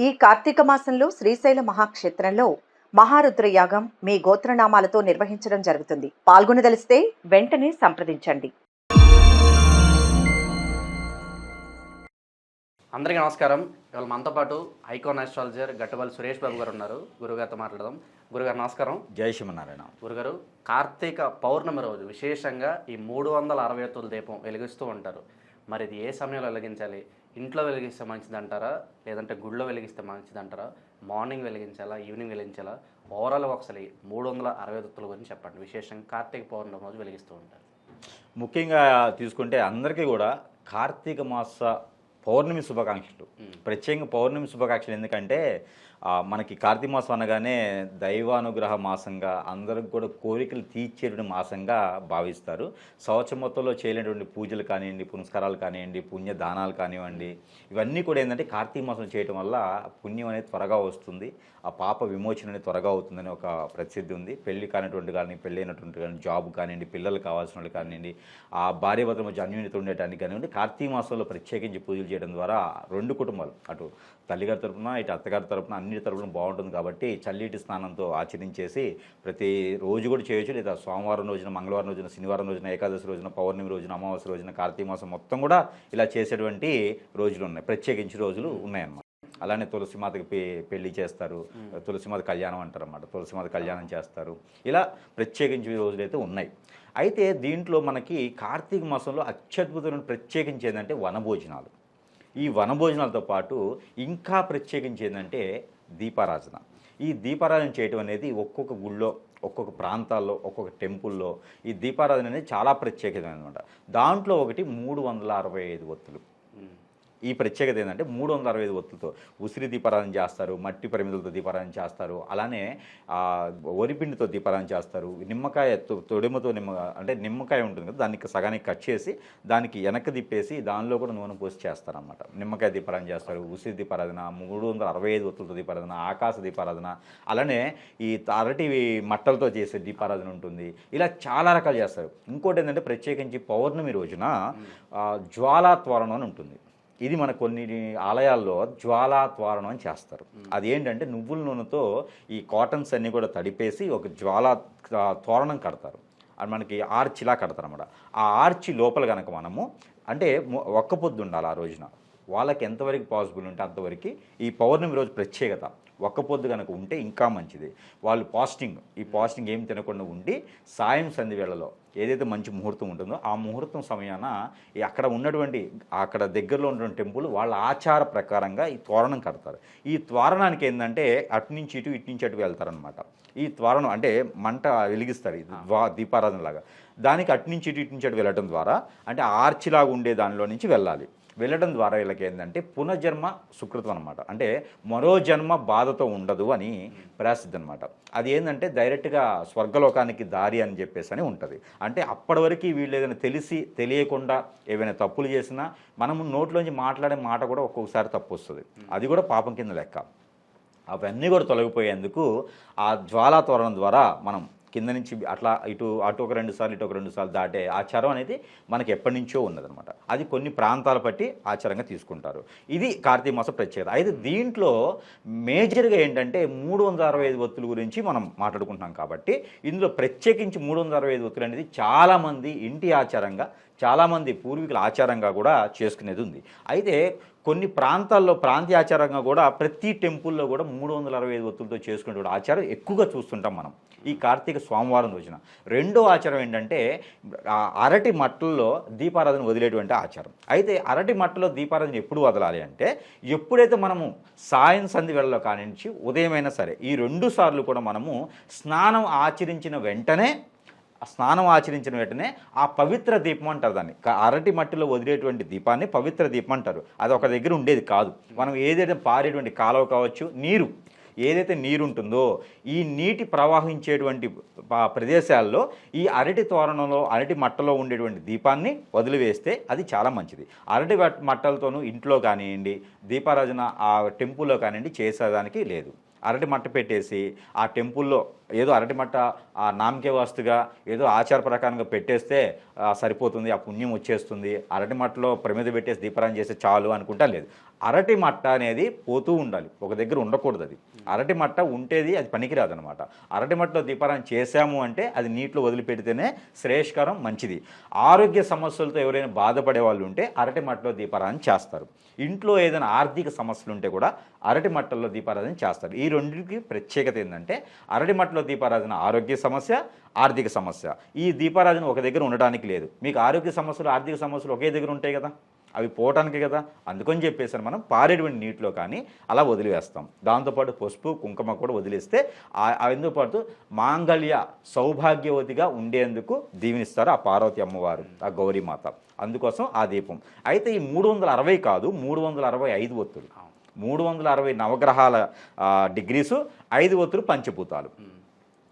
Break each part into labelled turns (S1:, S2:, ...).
S1: ఈ కార్తీక మాసంలో శ్రీశైల మహాక్షేత్రంలో మహారుద్ర యాగం మీ గోత్రనామాలతో నిర్వహించడం జరుగుతుంది. పాల్గొనదలిస్తే వెంటనే సంప్రదించండి.
S2: అందరికీ నమస్కారం. ఇవాళ మనతో పాటు ఐకాన్ ఆస్ట్రాలజర్ గట్టబల్లి సురేష్ బాబు గారు ఉన్నారు. గురుగారితో మాట్లాడదాం. గురుగారు నమస్కారం.
S3: జై శ్రీమన్నారాయణ.
S2: గురుగారు కార్తీక పౌర్ణమి రోజు విశేషంగా ఈ మూడు వందల అరవై దీపం వెలిగిస్తూ ఉంటారు. మరి ఇది ఏ సమయంలో వెలిగించాలి? ఇంట్లో వెలిగిస్తే మంచిది అంటారా లేదంటే గుళ్ళో వెలిగిస్తే మంచిది అంటారా మార్నింగ్ వెలిగించాలా? ఈవినింగ్ వెలిగించాలా? ఓవరాల్ ఒకసారి మూడు వందల అరవై ఒత్తుల గురించి చెప్పండి. విశేషంగా కార్తీక పౌర్ణమి రోజు వెలిగిస్తూ ఉంటారు.
S3: ముఖ్యంగా తీసుకుంటే అందరికీ కూడా కార్తీక మాస పౌర్ణమి శుభాకాంక్షలు. ప్రత్యేకంగా పౌర్ణమి శుభాకాంక్షలు ఎందుకంటే మనకి కార్తీక మాసం అనగానే దైవానుగ్రహ మాసంగా అందరికి కూడా కోరికలు తీర్చేటువంటి మాసంగా భావిస్తారు. సంవత్సరం మొత్తంలో చేయలేనటువంటి పూజలు కానివ్వండి పునస్కారాలు కానివ్వండి పుణ్య దానాలు కానివ్వండి ఇవన్నీ కూడా ఏంటంటే కార్తీక మాసం చేయటం వల్ల పుణ్యం అనేది త్వరగా వస్తుంది. ఆ పాప విమోచన అనేది త్వరగా అవుతుందని ఒక ప్రసిద్ధి ఉంది. పెళ్ళి కానిటువంటి కానీ పెళ్ళి అయినటువంటి కానీ జాబ్ కానివ్వండి పిల్లలు కావాల్సిన వాళ్ళు కానివ్వండి ఆ భార్య మధ్య అన్యోన్యత ఉండటానికి కానివ్వండి కార్తీక మాసంలో ప్రత్యేకించి పూజలు చేయడం ద్వారా రెండు కుటుంబాలు అటు తల్లిగారి తరపున ఇటు అత్తగారి తరపున అన్ని తరపున బాగుంటుంది కాబట్టి చల్లీటి స్నానంతో ఆచరించేసి ప్రతి రోజు కూడా చేయొచ్చు. లేదా సోమవారం రోజున మంగళవారం రోజున శనివారం రోజున ఏకాదశి రోజున పౌర్ణమి రోజున అమావాస్య రోజున కార్తీక మాసం మొత్తం కూడా ఇలా చేసేటువంటి రోజులు ఉన్నాయి. ప్రత్యేకించి రోజులు ఉన్నాయన్నమాట. అలానే తులసిమాతకి పె పెళ్ళి చేస్తారు. తులసిమాత కళ్యాణం అంటారు అన్నమాట తులసిమాత కళ్యాణం చేస్తారు. ఇలా ప్రత్యేకించి రోజులు అయితే ఉన్నాయి. అయితే దీంట్లో మనకి కార్తీక మాసంలో అత్యద్భుతమైన ప్రత్యేకించి ఏంటంటే వనభోజనాలు. ఈ వనభోజనాలతో పాటు ఇంకా ప్రత్యేకించి ఏంటంటే దీపారాధన. ఈ దీపారాధన చేయటం అనేది ఒక్కొక్క గుళ్ళో ఒక్కొక్క ప్రాంతాల్లో ఒక్కొక్క టెంపుల్లో ఈ దీపారాధన అనేది చాలా ప్రత్యేకమైన అనమాట దాంట్లో ఒకటి మూడు వందల అరవై ఐదు ఒత్తులు. ఈ ప్రత్యేకత ఏంటంటే మూడు వందల అరవై ఐదు ఒత్తులతో ఉసిరి దీపారాధన చేస్తారు మట్టి పరిమితులతో దీపారాధన చేస్తారు అలానే వరిపిండితో దీపారాధన చేస్తారు నిమ్మకాయ తొడిమతో నిమ్మ అంటే నిమ్మకాయ ఉంటుంది కదా దానికి సగానికి కట్ చేసి దానికి వెనక్కి తిప్పేసి దానిలో కూడా నూనె పోసి చేస్తారనమాట నిమ్మకాయ దీపారాధన చేస్తారు ఉసిరి దీపారాధన మూడు వందల అరవై ఐదు ఒత్తులతో దీపారాధన ఆకాశ దీపారాధన అలానే ఈ అరటి మట్టలతో చేసే దీపారాధన ఉంటుంది. ఇలా చాలా రకాలు చేస్తారు. ఇంకోటి ఏంటంటే ప్రత్యేకించి పౌర్ణమి రోజున జ్వాలా త్వరణం అని ఉంటుంది. ఇది మన కొన్ని ఆలయాల్లో జ్వాలా త్వారణం అని చేస్తారు. అది ఏంటంటే నువ్వుల నూనెతో ఈ కాటన్స్ అన్నీ కూడా తడిపేసి ఒక జ్వాలా తోరణం కడతారు. అది మనకి ఆర్చిలా కడతారు అన్నమాట ఆ ఆర్చి లోపల కనుక మనము అంటే ఒక్క పొద్దు ఉండాలి ఆ రోజున. వాళ్ళకి ఎంతవరకు పాసిబుల్ ఉంటే అంతవరకు ఈ పౌర్ణమి రోజు ప్రత్యేకత. ఒక్క పొద్దు కనుక ఉంటే ఇంకా మంచిది. వాళ్ళు పాస్టింగ్ ఈ పాస్టింగ్ ఏం తినకుండా ఉండి సాయం సంధి వేళలో ఏదైతే మంచి ముహూర్తం ఉంటుందో ఆ ముహూర్తం సమయాన ఈ అక్కడ ఉన్నటువంటి అక్కడ దగ్గరలో ఉన్నటువంటి టెంపుల్ వాళ్ళ ఆచార ప్రకారంగా ఈ తోరణం కడతారు. ఈ తోరణానికి ఏంటంటే అటు నుంచి ఇటు ఇటు నుంచి అటు వెళ్తారనమాట ఈ తోరణం అంటే మంట వెలిగిస్తారు ద్వా దీపారాధన లాగా దానికి అటు నుంచి ఇటు ఇటు నుంచి అటు వెళ్ళడం ద్వారా అంటే ఆర్చిలాగా ఉండే దానిలో నుంచి వెళ్ళాలి. వెళ్ళడం ద్వారా వీళ్ళకి ఏంటంటే పునర్జన్మ సుకృతం అనమాట అంటే మరో జన్మ బాధతో ఉండదు అని ప్రసిద్ధి అనమాట అది ఏంటంటే డైరెక్ట్గా స్వర్గలోకానికి దారి అని చెప్పేసి అని ఉంటుంది. అంటే అప్పటి వరకు వీళ్ళు ఏదైనా తెలిసి తెలియకుండా ఏవైనా తప్పులు చేసినా మనము నోట్లోంచి మాట్లాడే మాట కూడా ఒక్కొక్కసారి తప్పు వస్తుంది. అది కూడా పాపం కింద లెక్క. అవన్నీ కూడా తొలగిపోయేందుకు ఆ జ్వాలా తోరణం ద్వారా మనం కింద నుంచి అట్లా ఇటు అటు ఒక రెండు సార్లు ఇటు ఒక రెండు సార్లు దాటే ఆచారం అనేది మనకి ఎప్పటి నుంచో ఉన్నదనమాట అది కొన్ని ప్రాంతాల బట్టి ఆచారంగా తీసుకుంటారు. ఇది కార్తీక మాసం ప్రత్యేకత. అయితే దీంట్లో మేజర్గా ఏంటంటే మూడు వందల అరవై ఐదు ఒత్తుల గురించి మనం మాట్లాడుకుంటున్నాం కాబట్టి ఇందులో ప్రత్యేకించి మూడు వందల అరవై ఐదు ఒత్తులు అనేది చాలామంది ఇంటి ఆచారంగా చాలామంది పూర్వీకుల ఆచారంగా కూడా చేసుకునేది ఉంది. అయితే కొన్ని ప్రాంతాల్లో ప్రాంతీయ ఆచారంగా కూడా ప్రతి టెంపుల్లో కూడా మూడు వందల అరవై ఐదు ఒత్తులతో చేసుకునేటువంటి ఆచారం ఎక్కువగా చూస్తుంటాం మనం. ఈ కార్తీక సోమవారం రోజున. రెండో ఆచారం ఏంటంటే అరటి మట్టల్లో దీపారాధన వదిలేటువంటి ఆచారం. అయితే అరటి మట్టలో దీపారాధన ఎప్పుడు వదలాలి అంటే ఎప్పుడైతే మనము సాయం సంధి వెళ్ళలో కానించి ఉదయమైనా సరే ఈ రెండు సార్లు కూడా మనము స్నానం ఆచరించిన వెంటనే ఆ స్నానం ఆచరించిన వెంటనే ఆ పవిత్ర దీపం అంటారు దాన్ని. అరటి మట్టిలో వదిలేటువంటి దీపాన్ని పవిత్ర దీపం అంటారు. అది ఒక దగ్గర ఉండేది కాదు. మనం ఏదైతే పారేటువంటి కాలువ కావచ్చు నీరు. ఏదైతే నీరు ఉంటుందో ఈ నీటి ప్రవహించేటువంటి ప్రదేశాల్లో ఈ అరటి తోరణంలో అరటి మట్టలో ఉండేటువంటి దీపాన్ని వదిలివేస్తే అది చాలా మంచిది. అరటి మట్టలతోనూ ఇంట్లో కానివ్వండి దీపారాజన ఆ టెంపుల్లో కానివ్వండి చేసేదానికి లేదు. అరటి మట్ట పెట్టేసి ఆ టెంపుల్లో ఏదో అరటిమట్ట ఆ నామకే వాస్తుగా ఏదో ఆచార ప్రకారంగా పెట్టేస్తే సరిపోతుంది ఆ పుణ్యం వచ్చేస్తుంది. అరటిమట్టలో ప్రమిద పెట్టేసి దీపారాయణ చేస్తే చాలు అనుకుంటా లేదు. అరటి మట్ట అనేది పోతూ ఉండాలి. ఒక దగ్గర ఉండకూడదు అది. అరటి మట్ట ఉంటేది అది పనికిరాదు అనమాట అరటి మట్టలో దీపారాయణ చేశాము అంటే అది నీటిలో వదిలిపెడితేనే శ్రేయస్కరం మంచిది. ఆరోగ్య సమస్యలతో ఎవరైనా బాధపడే వాళ్ళు ఉంటే అరటి మట్టలో దీపారాయణ చేస్తారు. ఇంట్లో ఏదైనా ఆర్థిక సమస్యలు ఉంటే కూడా అరటి మట్టల్లో దీపారాధన చేస్తారు. ఈ రెండింటికి ప్రత్యేకత ఏంటంటే అరటి మట్టలో దీపారాధన ఆరోగ్య సమస్య ఆర్థిక సమస్య. ఈ దీపారాధన ఒక దగ్గర ఉండడానికి లేదు. మీకు ఆరోగ్య సమస్యలు ఆర్థిక సమస్యలు ఒకే దగ్గర ఉంటాయి కదా. అవి పోవటానికి కదా. అందుకని చెప్పేసి మనం పారేటువంటి నీటిలో కానీ అలా వదిలివేస్తాం. దాంతోపాటు పసుపు కుంకుమ కూడా వదిలేస్తే ఎందుకు పాటు మాంగళ్య సౌభాగ్యవతిగా ఉండేందుకు దీవెనిస్తారు ఆ పార్వతి అమ్మవారు ఆ గౌరీమాత అందుకోసం ఆ దీపం. అయితే ఈ మూడు వందల అరవై కాదు మూడు వందల అరవై ఐదు ఒత్తులు. మూడు వందల అరవై నవగ్రహాల డిగ్రీసు ఐదు ఒత్తులు పంచభూతాలు.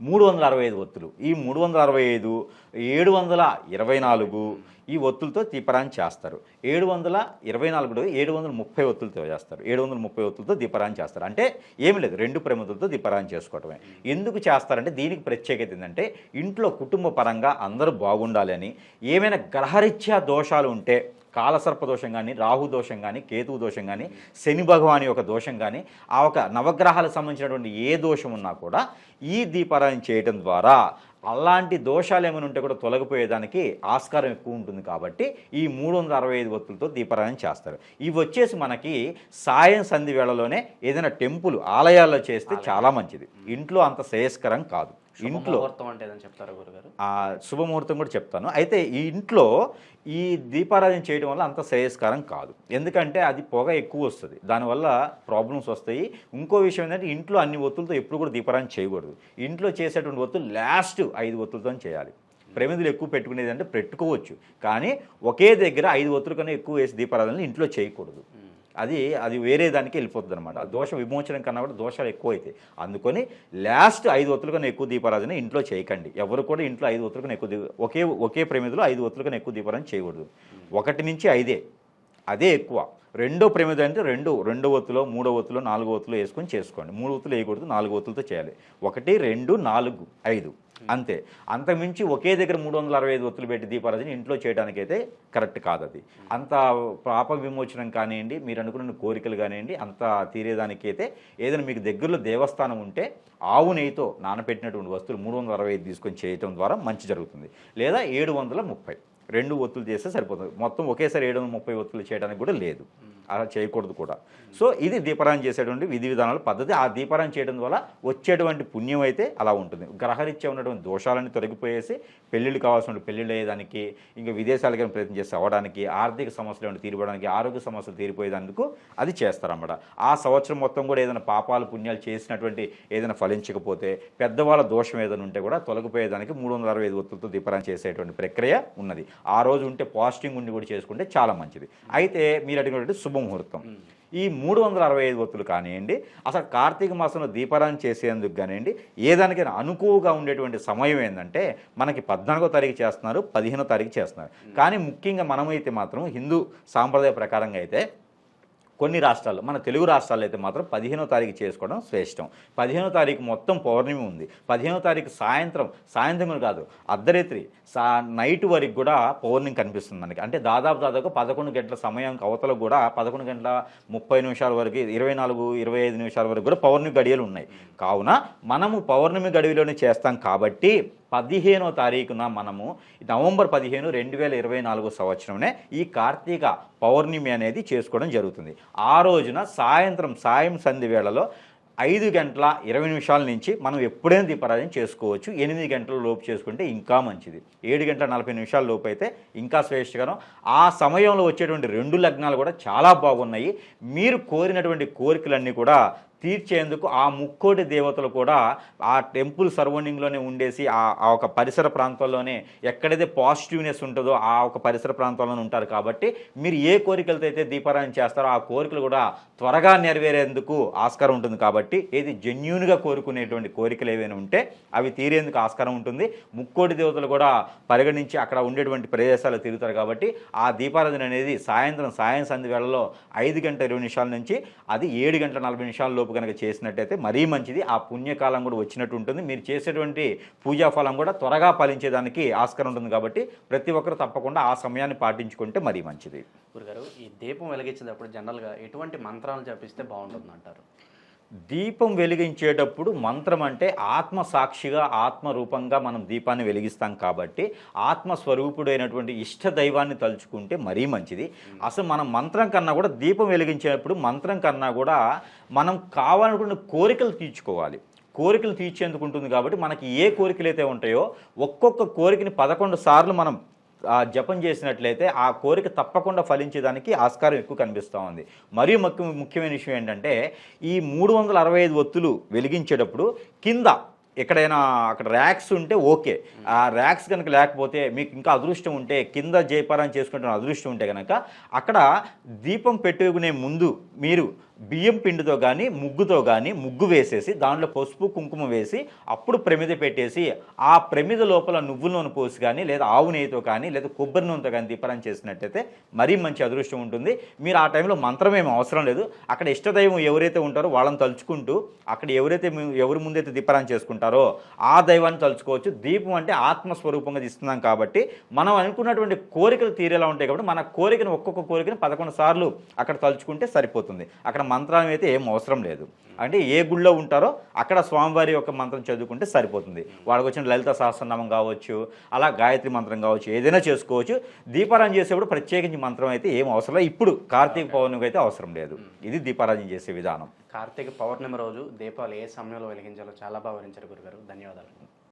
S3: మూడు వందల అరవై ఐదు ఒత్తులు. ఈ మూడు వందల అరవై ఐదు ఏడు వందల ఇరవై నాలుగు ఈ ఒత్తులతో దీపరాన్ని చేస్తారు. ఏడు వందల ఇరవై నాలుగు ఏడు వందల ముప్పై ఒత్తులతో చేస్తారు. ఏడు వందల ముప్పై ఒత్తులతో దీపరాన్ని చేస్తారు. అంటే ఏమి లేదు రెండు ప్రమిదలతో దీపరాన్ని చేసుకోవటమే. ఎందుకు చేస్తారంటే దీనికి ప్రత్యేకత ఏంటంటే ఇంట్లో కుటుంబ పరంగా అందరూ బాగుండాలి అని. ఏమైనా గ్రహరీత్యా దోషాలు ఉంటే కాలసర్ప దోషం కానీ రాహు దోషం కానీ కేతువు దోషం కానీ శని భగవాని యొక్క దోషం కానీ ఆ ఒక నవగ్రహాలకు సంబంధించినటువంటి ఏ దోషం ఉన్నా కూడా ఈ దీపారాయణ చేయటం ద్వారా అలాంటి దోషాలు ఏమైనా ఉంటే కూడా తొలగిపోయేదానికి ఆస్కారం ఎక్కువ ఉంటుంది కాబట్టి ఈ మూడు వందల అరవై ఐదు ఒత్తులతో దీపారాయణ చేస్తారు. ఇవి వచ్చేసి మనకి సాయం సంధి వేళలోనే ఏదైనా టెంపుల్ ఆలయాల్లో చేస్తే చాలా మంచిది. ఇంట్లో అంత శ్రేయస్కరం కాదు. ఇంట్లో ఆ శుభముహూర్తం కూడా చెప్తాను. అయితే ఈ ఇంట్లో ఈ దీపారాధన చేయడం వల్ల అంత శ్రేయస్కరం కాదు. ఎందుకంటే అది పొగ ఎక్కువ వస్తుంది. దానివల్ల ప్రాబ్లమ్స్ వస్తాయి. ఇంకో విషయం ఏంటంటే ఇంట్లో అన్ని ఒత్తులతో ఎప్పుడు కూడా దీపారాధన చేయకూడదు. ఇంట్లో చేసేటువంటి ఒత్తులు లాస్ట్ ఐదు ఒత్తులతో చేయాలి. ప్రమిదలు ఎక్కువ పెట్టుకునేది అంటే పెట్టుకోవచ్చు. కానీ ఒకే దగ్గర ఐదు ఒత్తుల కన్నా ఎక్కువ వేసి దీపారాధనలు ఇంట్లో చేయకూడదు. అది అది వేరే దానికి వెళ్ళిపోతుంది అనమాట దోష విమోచనం కన్నా కూడా దోషాలు ఎక్కువ అవుతాయి అందుకని లాస్ట్ ఐదు ఒత్తుల కన్నా ఎక్కువ దీపారాధన ఇంట్లో చేయకండి. ఎవరు కూడా ఇంట్లో ఐదు ఒత్తుల కన్నా ఎక్కువ దీ- ఒకే ఒకే ప్రమిదలో ఐదు ఒత్తుల కన్నా ఎక్కువ దీపారాధన చేయకూడదు. ఒకటి నుంచి ఐదే అదే ఎక్కువ. రెండో ప్రమిద అంటే రెండు రెండో ఒత్తులో మూడో ఒత్తులో నాలుగో ఒత్తులో వేసుకొని చేసుకోండి. మూడు ఒత్తులు వేయకూడదు నాలుగు ఒత్తులతో చేయాలి. ఒకటి రెండు నాలుగు ఐదు. అంతే. అంతకుమించి ఒకే దగ్గర మూడు వందల అరవై ఐదు ఒత్తులు పెట్టి దీపారాధన ఇంట్లో చేయడానికైతే కరెక్ట్ కాదు అది అంత పాప విమోచనం కానివ్వండి మీరు అనుకున్న కోరికలు కానివ్వండి అంత తీరేదానికైతే ఏదైనా మీకు దగ్గరలో దేవస్థానం ఉంటే ఆవు నెయ్యితో నానబెట్టినటువంటి వస్తువులు మూడు వందల అరవై ఐదు తీసుకొని చేయటం ద్వారా మంచి జరుగుతుంది. లేదా ఏడు వందల ముప్పై రెండు ఒత్తులు చేస్తే సరిపోతుంది. మొత్తం ఒకేసారి ఏడు వందల ముప్పై ఒత్తులు చేయడానికి కూడా లేదు. అలా చేయకూడదు కూడా. సో ఇది దీపారాయణ చేసేటువంటి విధి విధానాల పద్ధతి. ఆ దీపారాయణ చేయడం వల్ల వచ్చేటువంటి పుణ్యం అయితే అలా ఉంటుంది. గ్రహరీత్యా ఉన్నటువంటి దోషాలన్నీ తొలగిపోయేసి పెళ్ళిళ్ళు కావాల్సిన పెళ్ళిళ్ళు అయ్యేదానికి ఇంకా విదేశాలకి ప్రయత్నం చేసి అవ్వడానికి ఆర్థిక సమస్యలు తీరిపోవడానికి ఆరోగ్య సమస్యలు తీరిపోయేందుకు అది చేస్తారన్నమాట. ఆ సంవత్సరం మొత్తం కూడా ఏదైనా పాపాలు పుణ్యాలు చేసినటువంటి ఏదైనా ఫలించకపోతే పెద్దవాళ్ళ దోషం ఏదైనా ఉంటే కూడా తొలగిపోయేదానికి మూడు వందల అరవై ఐదు ఒత్తులతో దీపారాయణ చేసేటువంటి ప్రక్రియ ఉన్నది. ఆ రోజు ఉంటే పాజిటింగ్ ఉండి కూడా చేసుకుంటే చాలా మంచిది. అయితే మీరు అడిగినటువంటి శుభముహూర్తం ఈ మూడు వందల అరవై ఐదు ఒత్తులు కానివ్వండి అసలు కార్తీక మాసంలో దీపారాయణ చేసేందుకు కానివ్వండి ఏదానికైనా అనుకువగా ఉండేటువంటి సమయం ఏంటంటే మనకి పద్నాలుగో తారీఖు చేస్తున్నారు పదిహేనో తారీఖు చేస్తున్నారు. కానీ ముఖ్యంగా మనమైతే మాత్రం హిందూ సాంప్రదాయ ప్రకారంగా అయితే కొన్ని రాష్ట్రాల్లో మన తెలుగు రాష్ట్రాల్లో అయితే మాత్రం పదిహేనో తారీఖు చేసుకోవడం శ్రేష్టం. పదిహేనో తారీఖు మొత్తం పౌర్ణమి ఉంది. పదిహేనో తారీఖు సాయంత్రం సాయంత్రం కాదు అర్ధరాత్రి సా నైట్ వరకు కూడా పౌర్ణమి కనిపిస్తుంది మనకి. అంటే దాదాపు దాదాపు పదకొండు గంటల సమయం అవతల కూడా పదకొండు గంటల ముప్పై నిమిషాల వరకు ఇరవై నాలుగు ఇరవై ఐదు నిమిషాల వరకు కూడా పౌర్ణమి గడియలు ఉన్నాయి. కావున మనము పౌర్ణమి గడియలోనే చేస్తాం కాబట్టి పదిహేనో తారీఖున మనము నవంబర్ పదిహేను రెండు వేల ఇరవై నాలుగో సంవత్సరంనే ఈ కార్తీక పౌర్ణమి అనేది చేసుకోవడం జరుగుతుంది. ఆ రోజున సాయంత్రం సాయం సంధి వేళలో ఐదు గంటల ఇరవై నిమిషాల నుంచి మనం ఎప్పుడైనా దీపారాధన చేసుకోవచ్చు. ఎనిమిది గంటల లోపు చేసుకుంటే ఇంకా మంచిది. ఏడు గంటల నలభై నిమిషాల లోపు అయితే ఇంకా శ్రేష్ఠకరం ఆ సమయంలో వచ్చేటువంటి రెండు లగ్నాలు కూడా చాలా బాగున్నాయి. మీరు కోరినటువంటి కోరికలన్నీ కూడా తీర్చేందుకు ఆ ముక్కోటి దేవతలు కూడా ఆ టెంపుల్ సరౌండింగ్లోనే ఉండేసి ఆ ఒక పరిసర ప్రాంతాల్లోనే ఎక్కడైతే పాజిటివ్నెస్ ఉంటుందో ఆ ఒక పరిసర ప్రాంతాల్లోనే ఉంటారు కాబట్టి మీరు ఏ కోరికలతో అయితే దీపారాయణ చేస్తారో ఆ కోరికలు కూడా త్వరగా నెరవేరేందుకు ఆస్కారం ఉంటుంది కాబట్టి ఏది జెన్యున్గా కోరుకునేటువంటి కోరికలు ఏవైనా ఉంటే అవి తీరేందుకు ఆస్కారం ఉంటుంది. ముక్కోటి దేవతలు కూడా పరిగణించి అక్కడ ఉండేటువంటి ప్రదేశాలు తిరుగుతారు కాబట్టి ఆ దీపారాధన అనేది సాయంత్రం సాయం సంధి వేళలో ఐదు గంటల ఇరవై నిమిషాల నుంచి అది ఏడు గంటల నలభై నిమిషాల్లో లోపు కనుక చేసినట్టయితే మరీ మంచిది. ఆ పుణ్యకాలం కూడా వచ్చినట్టు ఉంటుంది. మీరు చేసేటువంటి పూజా ఫలం కూడా త్వరగా ఫలించేదానికి ఆస్కారం ఉంటుంది కాబట్టి ప్రతి ఒక్కరు తప్పకుండా ఆ సమయాన్ని పాటించుకుంటే మరీ మంచిది.
S2: గురుగారు ఈ దీపం వెలిగించినప్పుడు జనరల్గా ఎటువంటి మంత్రాలు జపిస్తే బాగుంటుంది అంటారు
S3: దీపం వెలిగించేటప్పుడు మంత్రం అంటే ఆత్మ సాక్షిగా ఆత్మ రూపంగా మనం దీపాన్ని వెలిగిస్తాం కాబట్టి ఆత్మ స్వరూపుడైనటువంటి ఇష్ట దైవాన్ని తలుచుకుంటే మరీ మంచిది. అసలు మనం మంత్రం కన్నా కూడా దీపం వెలిగించేటప్పుడు మంత్రం కన్నా కూడా మనం కావాలనుకున్న కోరికలు తీర్చుకోవాలి. కోరికలు తీర్చేందుకు ఉంటుంది కాబట్టి మనకి ఏ కోరికలు అయితే ఉంటాయో ఒక్కొక్క కోరికని పదకొండు సార్లు మనం జపం చేసినట్లయితే ఆ కోరిక తప్పకుండా ఫలించేదానికి ఆస్కారం ఎక్కువ కనిపిస్తూ ఉంది. మరియు ముఖ్య ముఖ్యమైన విషయం ఏంటంటే ఈ మూడు వందల అరవై ఐదు ఒత్తులు వెలిగించేటప్పుడు కింద ఎక్కడైనా అక్కడ ర్యాక్స్ ఉంటే ఓకే. ఆ ర్యాక్స్ కనుక లేకపోతే మీకు ఇంకా అదృష్టం ఉంటే కింద జయపారం చేసుకుంటున్న అదృష్టం ఉంటే కనుక అక్కడ దీపం పెట్టుకునే ముందు మీరు బియ్యం పిండితో కానీ ముగ్గుతో కానీ ముగ్గు వేసేసి దాంట్లో పసుపు కుంకుమ వేసి అప్పుడు ప్రమిద పెట్టేసి ఆ ప్రమిద లోపల నువ్వుల నూనె పోసి కానీ లేదా ఆవు నెయ్యితో కానీ లేదా కొబ్బరి నూనెతో కానీ దీపారం చేసినట్టయితే మరీ మంచి అదృష్టం ఉంటుంది. మీరు ఆ టైంలో మంత్రం ఏమి అవసరం లేదు. అక్కడ ఇష్టదైవం ఎవరైతే ఉంటారో వాళ్ళని తలుచుకుంటూ అక్కడ ఎవరైతే ఎవరి ముందైతే దీపారం చేసుకుంటారో ఆ దైవాన్ని తలుచుకోవచ్చు. దీపం అంటే ఆత్మస్వరూపంగా తీస్తున్నాం కాబట్టి మనం అనుకున్నటువంటి కోరికలు తీరేలా ఉంటాయి కాబట్టి మన కోరికను ఒక్కొక్క కోరికను పదకొండు సార్లు అక్కడ తలుచుకుంటే సరిపోతుంది. అక్కడ మంత్రం అయితే ఏం అవసరం లేదు. అంటే ఏ గుళ్ళో ఉంటారో అక్కడ స్వామివారి యొక్క మంత్రం చదువుకుంటే సరిపోతుంది. వాళ్ళకి వచ్చిన లలిత సహస్రనామం కావచ్చు అలా గాయత్రి మంత్రం కావచ్చు ఏదైనా చేసుకోవచ్చు. దీపారాధన చేసేప్పుడు ప్రత్యేకించి మంత్రం అయితే ఏం అవసరం లేదు. ఇప్పుడు కార్తీక పౌర్ణమికి అయితే అవసరం లేదు. ఇది దీపారాధన చేసే విధానం.
S2: కార్తీక పౌర్ణమి రోజు దీపాలు ఏ సమయంలో వెలిగించాలో చాలా బాగా వివరించారు గురుగారు. ధన్యవాదాలు.